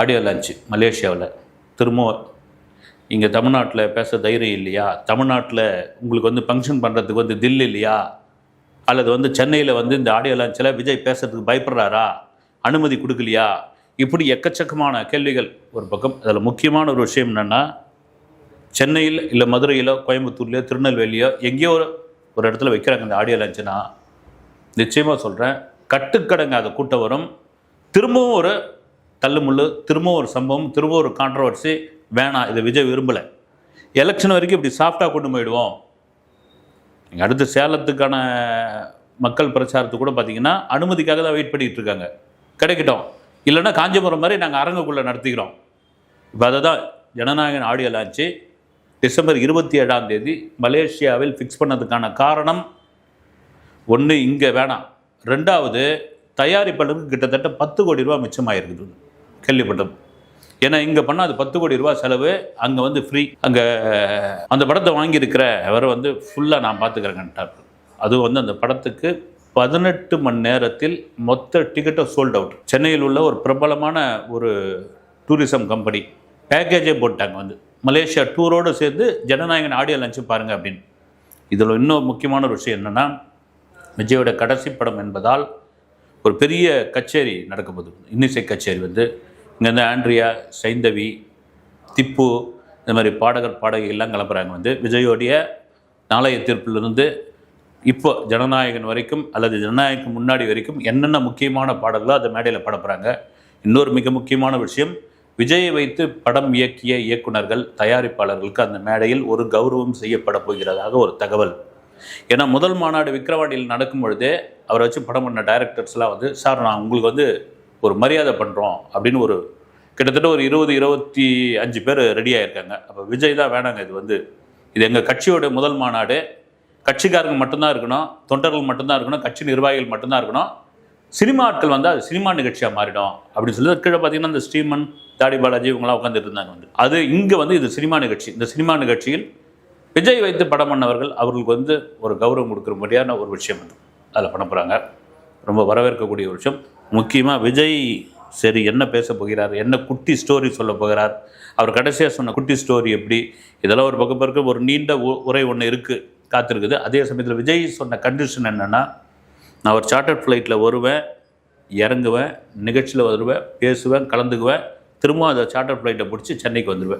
Audio launch மலேசியாவில். திரும்பவும் இங்கே தமிழ்நாட்டில் பேச தைரியம் இல்லையா? தமிழ்நாட்டில் உங்களுக்கு வந்து ஃபங்க்ஷன் பண்ணுறதுக்கு வந்து தில் இல்லையா? அல்லது வந்து சென்னையில் வந்து இந்த ஆடியோ லான்ச்சில் விஜய் பேசுறதுக்கு பயப்படுறாரா? அனுமதி கொடுக்கலையா? இப்படி எக்கச்சக்கமான கேள்விகள் ஒரு பக்கம். அதில் முக்கியமான ஒரு விஷயம் என்னென்னா சென்னையில் இல்லை மதுரையிலோ கோயம்புத்தூர்லையோ திருநெல்வேலியோ எங்கேயோ ஒரு ஒரு இடத்துல வைக்கிறாங்க இந்த ஆடியோ லான்ச்சுனா நிச்சயமாக சொல்கிறேன் கட்டுக்கடங்காத கூட்டம் வரும். திரும்பவும் ஒரு தள்ளுமுள்ளு திரும்பவும் ஒரு சம்பவம் திரும்பவும் ஒரு கான்ட்ரவர்சி வேணாம் இதை விஜய் விரும்பலை. எலெக்ஷன் வரைக்கும் இப்படி சாஃப்டாக கொண்டு போயிடுவோம். நீங்கள் அடுத்து சேலத்துக்கான மக்கள் பிரச்சாரத்துக்கு கூட பார்த்தீங்கன்னா அனுமதிக்காக தான் வெயிட் பண்ணிகிட்டு இருக்காங்க. கிடைக்கட்டும். இல்லைன்னா காஞ்சிபுரம் மாதிரி நாங்கள் அரங்குக்குள்ளே நடத்திக்கிறோம். இப்போ அதை தான் ஜனநாயகன் ஆடியோ லான்ச்சு. டிசம்பர் இருபத்தி ஏழாம் தேதி மலேசியாவில் ஃபிக்ஸ் பண்ணதுக்கான காரணம் ஒன்று இங்கே வேணாம். ரெண்டாவது தயாரிப்பாளருக்கு கிட்டத்தட்ட பத்து கோடி ரூபா மிச்சமாயிருக்குது. கேள்விப்பட்டது ஏன்னா இங்கே பண்ணால் அது பத்து கோடி ரூபா செலவு அங்கே வந்து ஃப்ரீ அங்கே அந்த படத்தை வாங்கியிருக்கிற அவர் வந்து ஃபுல்லாக நான் பார்த்துக்கிறேங்கன்ட்டார் அது வந்து அந்த படத்துக்கு பதினெட்டு மணி நேரத்தில் மொத்த டிக்கெட்டும் சோல்ட் அவுட் சென்னையில் உள்ள ஒரு பிரபலமான ஒரு டூரிசம் கம்பெனி பேக்கேஜே போட்டாங்க வந்து. மலேசியா டூரோடு சேர்ந்து ஜனநாயகன் ஆடியோ லஞ்சு பாருங்கள் அப்படின்னு. இதில் இன்னும் முக்கியமான ஒரு விஷயம் என்னென்னா விஜயோட கடைசி படம் என்பதால் ஒரு பெரிய கச்சேரி நடக்க போகுது இன்னிசை கச்சேரி வந்து இங்கேருந்து ஆண்ட்ரியா சைந்தவி திப்பு இந்த மாதிரி பாடகர் பாடகிகள்லாம் கிளம்புறாங்க. வந்து விஜயோடைய நாளைய தீர்ப்பிலிருந்து இப்போ ஜனநாயகன் வரைக்கும் அல்லது ஜனநாயகம் முன்னாடி வரைக்கும் என்னென்ன முக்கியமான பாடல்களோ அதை மேடையில் படப்புறாங்க இன்னொரு மிக முக்கியமான விஷயம் விஜயை வைத்து படம் இயக்கிய இயக்குனர்கள் தயாரிப்பாளர்களுக்கு அந்த மேடையில் ஒரு கௌரவம் செய்யப்பட போகிறதாக ஒரு தகவல். ஏன்னா முதல் மாநாடு விக்கிரவாண்டியில் நடக்கும் பொழுதே அவரை வச்சு படம் பண்ண டைரக்டர்ஸ்லாம் வந்து சார் நான் உங்களுக்கு வந்து ஒரு மரியாதை பண்ணுறோம் அப்படின்னு ஒரு கிட்டத்தட்ட ஒரு இருபது இருபத்தி அஞ்சு பேர் ரெடி ஆகியிருக்காங்க அப்போ விஜய் தான் வேணாங்க இது வந்து. இது எங்கள் கட்சியோட முதல் மாநாடு. கட்சிக்காரங்க மட்டும்தான் இருக்கணும் தொண்டர்கள் மட்டும்தான் இருக்கணும் கட்சி நிர்வாகிகள் மட்டும்தான் இருக்கணும். சினிமா ஆட்கள் வந்து அது சினிமா நிகழ்ச்சியாக மாறிடும் அப்படின்னு சொல்லி கீழே பார்த்தீங்கன்னா இந்த ஸ்ரீமன் தாடி பாலாஜி இவங்களாம் உட்காந்துட்டு இருந்தாங்க வந்து. அது இங்கே வந்து இது சினிமா நிகழ்ச்சி. இந்த சினிமா நிகழ்ச்சியில் விஜய் வைத்து படம் பண்ணவர்கள் அவர்களுக்கு வந்து ஒரு கௌரவம் கொடுக்குறபடியான ஒரு விஷயம் வந்து அதில் பண்ண போகிறாங்க ரொம்ப வரவேற்கக்கூடிய ஒரு விஷயம். முக்கியமாக விஜய் சரி என்ன பேச போகிறார் என்ன குட்டி ஸ்டோரி சொல்ல போகிறார்? அவர் கடைசியாக சொன்ன குட்டி ஸ்டோரி எப்படி? இதெல்லாம் ஒரு பக்கம் இருக்க ஒரு நீண்ட உ- உரை ஒன்று இருக்குது காத்திருக்குது. அதே சமயத்தில் விஜய் சொன்ன கண்டிஷன் என்னென்னா நான் ஒரு சார்ட்டர்ட் ஃப்ளைட்டில் வருவேன் இறங்குவேன் நிகழ்ச்சியில் வருவேன் பேசுவேன் கலந்துக்குவேன் திரும்ப அந்த சார்ட்டர் ஃப்ளைட்டை பிடிச்சி சென்னைக்கு வந்துடுவேன்